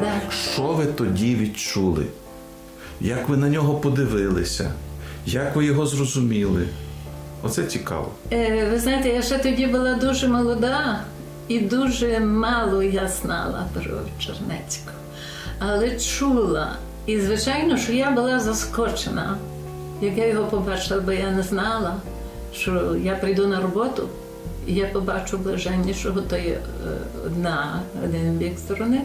Да. Що ви тоді відчули? Як ви на нього подивилися? Як ви його зрозуміли? Оце цікаво. Е, ви знаєте, я ще тоді була дуже молода і дуже мало я знала про Чернецького. Але чула. І звичайно, що я була заскочена, як я його побачила, бо я не знала, що я прийду на роботу, і я побачу блаженнішого, то є е, одна, один бік сторони,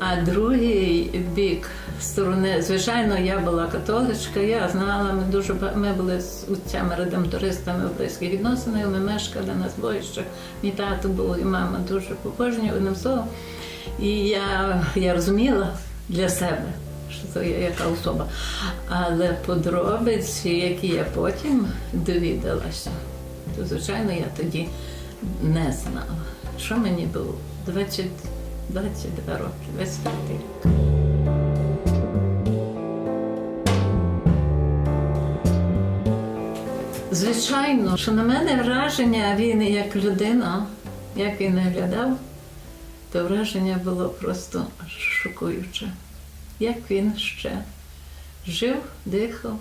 а другий бік сторони, звичайно, я була католичка, я знала, ми дуже ми були з отцями редемтористами в близьких відносинах, ми мешкали на збоїщах. Мій тато був і мама дуже побожні, одним словом. І я, я розуміла для себе, що це є яка особа. Але подробиці, які я потім довідалася, то звичайно я тоді не знала. Що мені було? 20, 22 роки, 25 рік. Звичайно, що на мене враження він як людина, як він виглядав, то враження було просто шокуюче. Як він ще жив, дихав.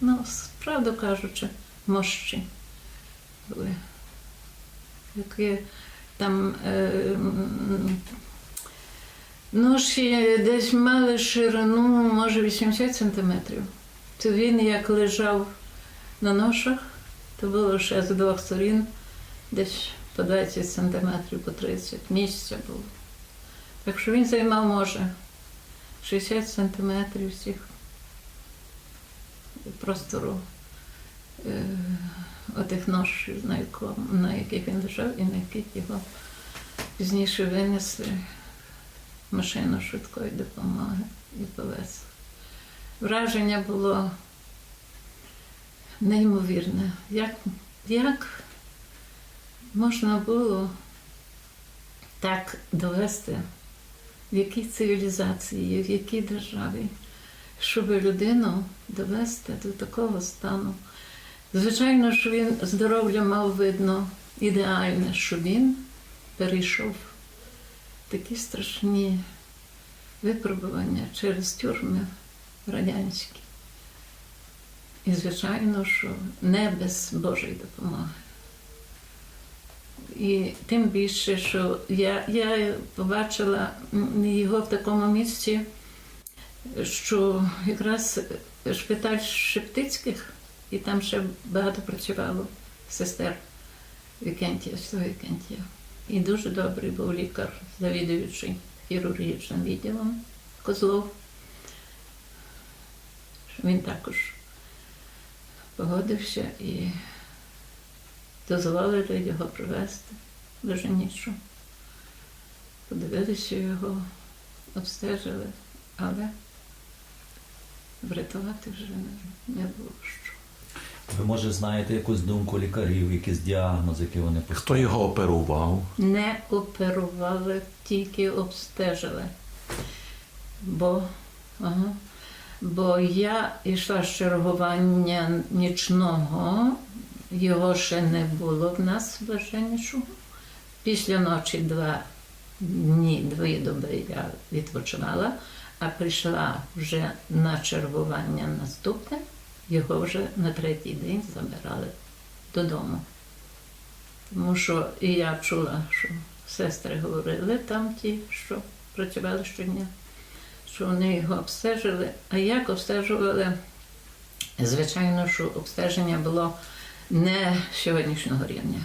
Ну, правду кажучи, мощі були. Які там е, ноші десь мали ширину, може, 80 сантиметрів. То він як лежав на ношах, то було ще з двох сторін, десь по 20 сантиметрів, по 30 місця було. Так що він займав, може, 60 сантиметрів всіх простору е, отих нож, на, на яких він лежав і на яких його пізніше винесли машину швидкої допомоги і повезли. Враження було неймовірне. Як, як можна було так довести, в якій цивілізації, в якій державі, щоб людину довести до такого стану. Звичайно, що він здоров'я мав видно ідеальне, що він перейшов такі страшні випробування через тюрми радянські. І, звичайно, що не без Божої допомоги. І тим більше, що я, я побачила його в такому місці, що якраз шпиталь Шептицьких, і там ще багато працювало сестер Вікентія, Вікентія. І дуже добрий був лікар, завідуючий хірургічним відділом Козлов. Він також погодився і дозволили його привезти до Женічу. Подивилися його, обстежили, але врятувати вже не було що. Ви, може, знаєте якусь думку лікарів, якісь діагнози, які вони Хто його оперував? Не оперували, тільки обстежили. Бо, ага, бо я йшла з чергування нічного, його ще не було в нас блаженнішого. Після ночі два дні, дві доби я відпочивала, а прийшла вже на чергування наступне, його вже на третій день забирали додому. Тому що і я чула, що сестри говорили там ті, що працювали щодня, що вони його обстежили. А як обстежували? Звичайно, що обстеження було не сьогоднішнього рівня,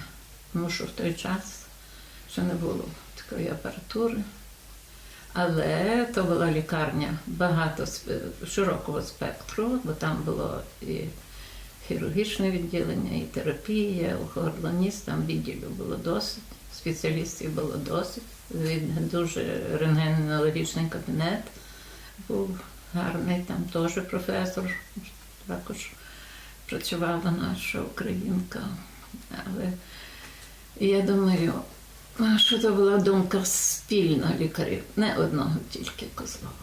тому що в той час ще не було такої апаратури. Але то була лікарня багато широкого спектру, бо там було і хірургічне відділення, і терапія, охороніст, там відділів було досить, спеціалістів було досить. Від- Дуже рентгенологічний кабінет був гарний, там теж професор, також працювала наша українка. Але я думаю, що то була думка спільна лікарів, не одного тільки Козлова.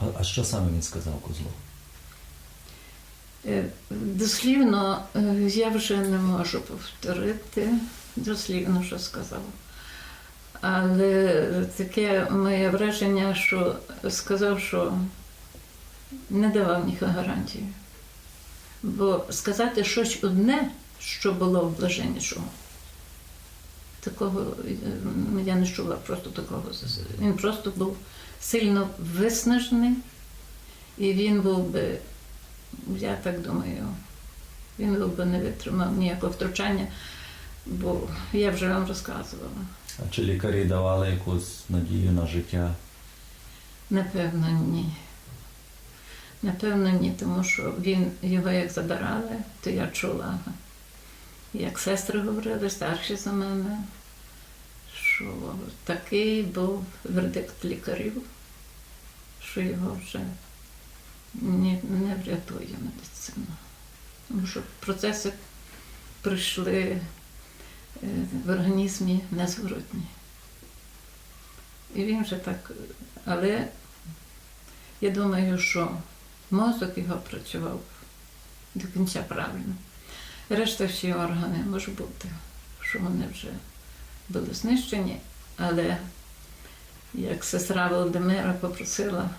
А, а що саме він сказав Козлов? Е, Дослівно е, я вже не можу повторити дослівно, що сказав. Але таке моє враження, що сказав, що не давав ніякої гарантії. Бо сказати щось одне, що було в блаженнішого, такого е, я не чула просто такого. Він просто був сильно виснажений, і він був би, я так думаю, він був би не витримав ніякого втручання, бо я вже вам розказувала. А чи лікарі давали якусь надію на життя? Напевно, ні. Напевно, ні, тому що він його як забирали, то я чула, як сестри говорили, старші за мене, що такий був вердикт лікарів, що його вже не, не врятує медицина. Тому що процеси прийшли е, в організмі незворотні. І він вже так. Але я думаю, що мозок його працював до кінця правильно. Решта всі органи може бути, що вони вже були знищені, але як сестра Володимира попросила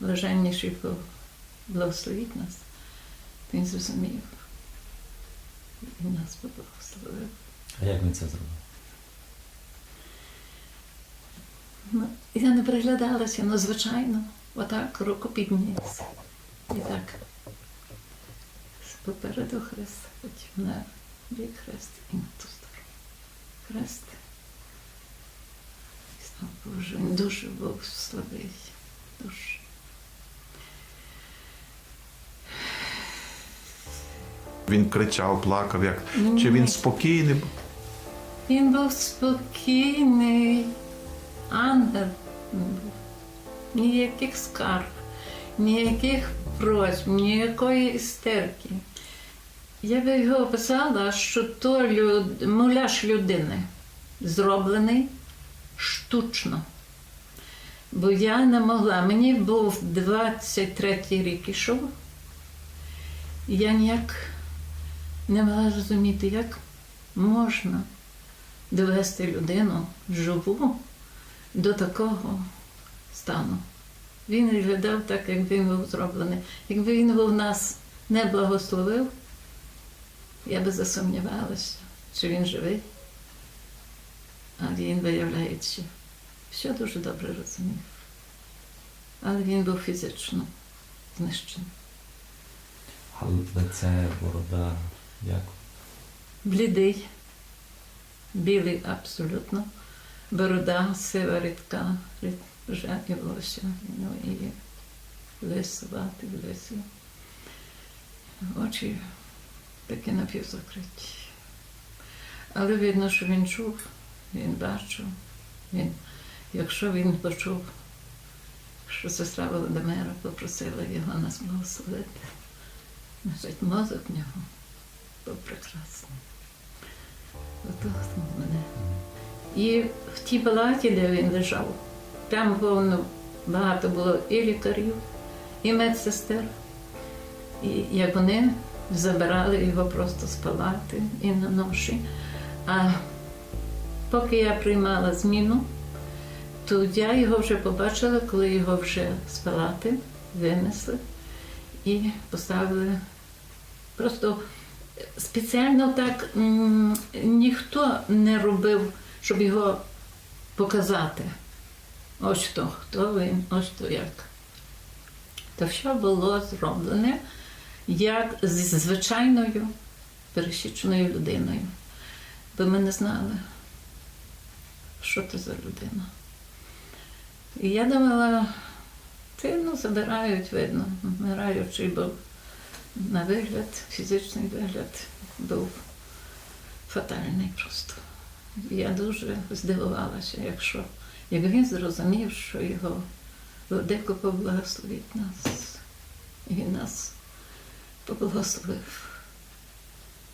блаженніший благословіть нас, то він зрозумів. І нас поблагословив. А як він це зробив? Ну, я не приглядалася, ну, звичайно, отак руку підніс. І так. Попереду хрест, потім на бік хрест і на ту сторону. Хрест. Боже, він дуже був слабий. Дуже. Він кричав, плакав, як Ні. чи він спокійний був? Він був спокійний, ангел. був. Ніяких скарг, ніяких просьб, ніякої істерики. Я би його описала, що то люд... муляж людини зроблений штучно. Бо я не могла. Мені був 23-й рік ішов. і Я ніяк не могла зрозуміти, як можна довести людину живу до такого стану. Він виглядав так, як він був зроблений. Якби він був нас не благословив, я би засумнівалася, чи він живий. А він, виявляється, все дуже добре розумів. Але він був фізично знищений. А лице, борода, як? Блідий, білий абсолютно, борода сива рідка, волосся, ну і лисувати, лисі. Очі такі напівзакриті. Але видно, що він чув, він бачив. Він, якщо він почув, що сестра Володимира попросила його нас благословити, значить мозок в нього був прекрасний. Отохнув мене. І в тій палаті, де він лежав, там повно багато було і лікарів, і медсестер. І як вони забирали його просто з палати і на ноші. А поки я приймала зміну, то я його вже побачила, коли його вже з палати винесли і поставили просто спеціально так ніхто не робив, щоб його показати. Ось хто, хто він, ось то як. То все було зроблене як зі звичайною пересічною людиною. Бо ми не знали, що це за людина. І я думала, ти ну, забирають, видно, вмираючий був на вигляд, фізичний вигляд був фатальний просто. Я дуже здивувалася, якщо як він зрозумів, що його владико поблагословить нас, і він нас поблагословив.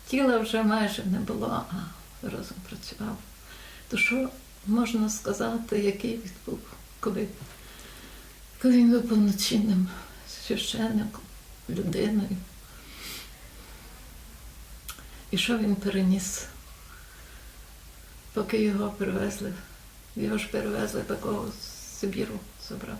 Тіла вже майже не було, а розум працював. То що можна сказати, який він був, коли, коли він був повноцінним священником, людиною? І що він переніс поки його привезли. Його ж перевезли такого з Сибіру забрав.